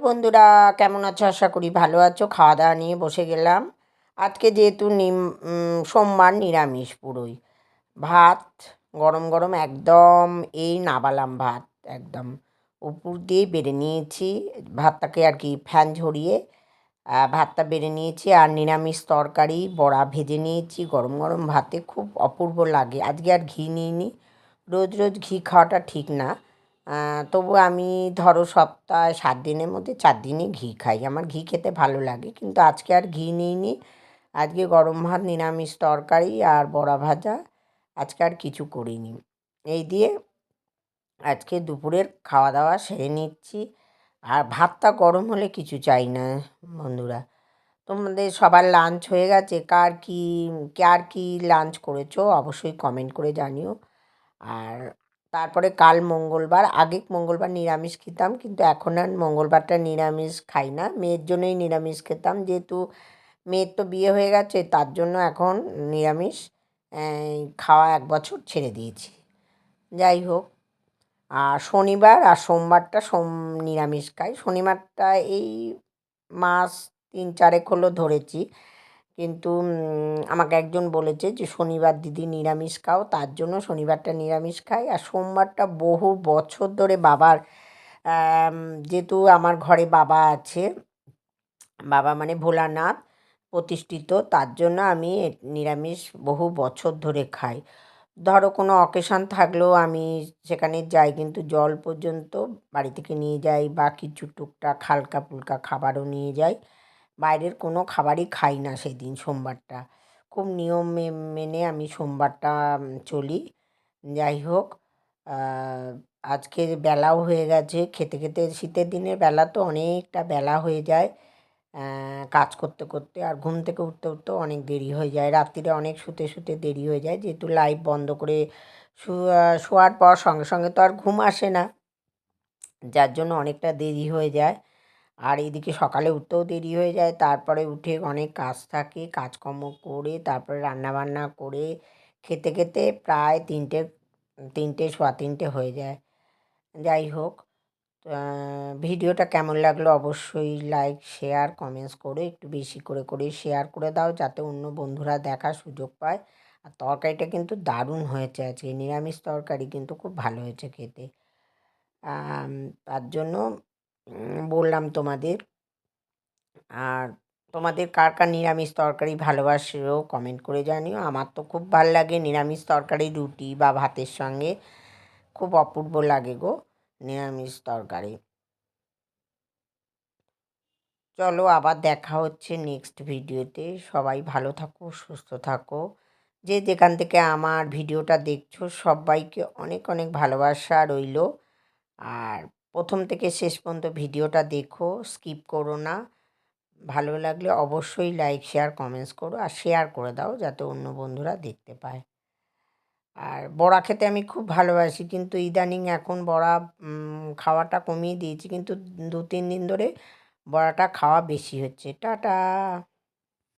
বন্ধুরা, কেমন আছো? আশা করি ভালো আছো। খাওয়া দাওয়া নিয়ে বসে গেলাম। আজকে যেহেতু নিম সোমবার নিরামিষ পুরোই। ভাত, গরম গরম একদম এই নাবালাম ভাত, একদম। উপর দিয়ে বেড়ে নিয়েছি। ভাতটাকে আর কি ফ্যান ঝরিয়ে ভাতটা বেড়ে নিয়েছি। আর নিরামিষ তরকারি, বড়া ভেজে নিয়েছি। গরম গরম ভাতে খুব অপূর্ব লাগে। আজকে আর ঘি নিইনি। রোজ রোজ ঘি খাওয়াটা ঠিক না। তবু আমি ধরো সপ্তাহে সাত দিনের মধ্যে চার দিনই ঘি খাই। আমার ঘি খেতে ভালো লাগে, কিন্তু আজকে আর ঘি নিইনি। আজকে গরম ভাত, নিরামিষ তরকারি আর বড়া ভাজা, আজকে আর কিছু করিনি। এই দিয়ে আজকে দুপুরের খাওয়া দাওয়া সেরে নিচ্ছি। আর ভাতটা গরম হলে কিছু চাই না, বন্ধুরা। তোমাদের সবার লাঞ্চ হয়ে গেছে, কার কি কার কি লাঞ্চ করেছ অবশ্যই কমেন্ট করে জানিও। আর তারপরে কাল মঙ্গলবার, আগে মঙ্গলবার নিরামিষ খেতাম, কিন্তু এখন আর মঙ্গলবারটা নিরামিষ খাই না। মেয়ের জন্যই নিরামিষ খেতাম, যেহেতু মেয়ের তো বিয়ে হয়ে গেছে, তার জন্য এখন নিরামিষ খাওয়া এক বছর ছেড়ে দিয়েছি। যাই হোক, আর শনিবার আর সোমবারটা সোম নিরামিষ খাই। শনিবারটা এই মাস তিন চারেক হলো ধরেছি। কিন্তু আমাকে একজন বলেছে যে, শনিবার দিদি নিরামিষ খাও, তার জন্য শনিবারটা নিরামিষ খাই। আর সোমবারটা বহু বছর ধরে বাবার যেহেতু আমার ঘরে বাবা আছে, বাবা মানে ভোলানাথ প্রতিষ্ঠিত, তার জন্য আমি নিরামিষ বহু বছর ধরে খাই। ধরো কোনো অকেশান থাকলেও আমি সেখানে যাই, কিন্তু জল পর্যন্ত বাড়ি থেকে নিয়ে যাই বা কিছু টুকটাক হালকা ফুলকা খাবারও নিয়ে যাই। বাইরের কোনো খাবারই খাই না সেদিন সোমবারটা। খুব নিয়ম মেনে আমি সোমবারটা চলি। যাই হোক আজকে বেলাও হয়ে গেছে। খেতে খেতে শীতের দিনের বেলা তো অনেকটা বেলা হয়ে যায়। কাজ করতে করতে আর ঘুম থেকে উঠতে উঠতেও অনেক দেরি হয়ে যায়। রাত্রিরে অনেক শুতে শুতে দেরি হয়ে যায়। যেহেতু লাইট বন্ধ করে শোয়ার পর সঙ্গে সঙ্গে তো আর ঘুম আসে না। যার জন্য অনেকটা দেরি হয়ে যায়। আর এদিকে সকালে উঠতেও দেরি হয়ে যায়। তারপরে উঠে অনেক কাজ থাকে, কাজকর্ম করে, তারপরে রান্নাবান্না করে খেতে খেতে প্রায় তিনটে তিনটে, সোয়া তিনটে হয়ে যায়। যাই হোক ভিডিওটা কেমন লাগল অবশ্যই লাইক শেয়ার কমেন্টস করে একটু বেশি করে করে শেয়ার করে দাও যাতে অন্য বন্ধুরা দেখার সুযোগ পায়। আর তরকারিটা কিন্তু দারুণ হয়েছে আজকে, নিরামিষ তরকারি কিন্তু খুব ভালো হয়েছে খেতে। তার জন্য বললাম তোমাদের। আর তোমাদের কার কার নিরামিষ তরকারি ভালোবাসেও কমেন্ট করে জানিও। আমার তো খুব ভালো লাগে নিরামিষ তরকারি, রুটি বা ভাতের সঙ্গে। খুব অপূর্ব লাগে গো নিরামিষ তরকারি। চলো আবার দেখা হচ্ছে নেক্সট ভিডিওতে সবাই ভালো থাকো, সুস্থ থাকো। যে যেখান থেকে আমার ভিডিওটা দেখছ, সবাইকে অনেক অনেক ভালোবাসা রইল। আর প্রথম থেকে শেষ পর্যন্ত ভিডিওটা দেখো, স্কিপ করো না। ভালো লাগলে অবশ্যই লাইক শেয়ার কমেন্টস করো আর শেয়ার করে দাও যাতে অন্য বন্ধুরা দেখতে পায়। আর বড়া খেতে আমি খুব ভালোবাসি কিন্তু ইদানিং এখন বড়া খাওয়াটা কমিয়ে দিয়েছি কিন্তু দু তিন দিন ধরে বড়াটা খাওয়া বেশি হচ্ছে। টাটা!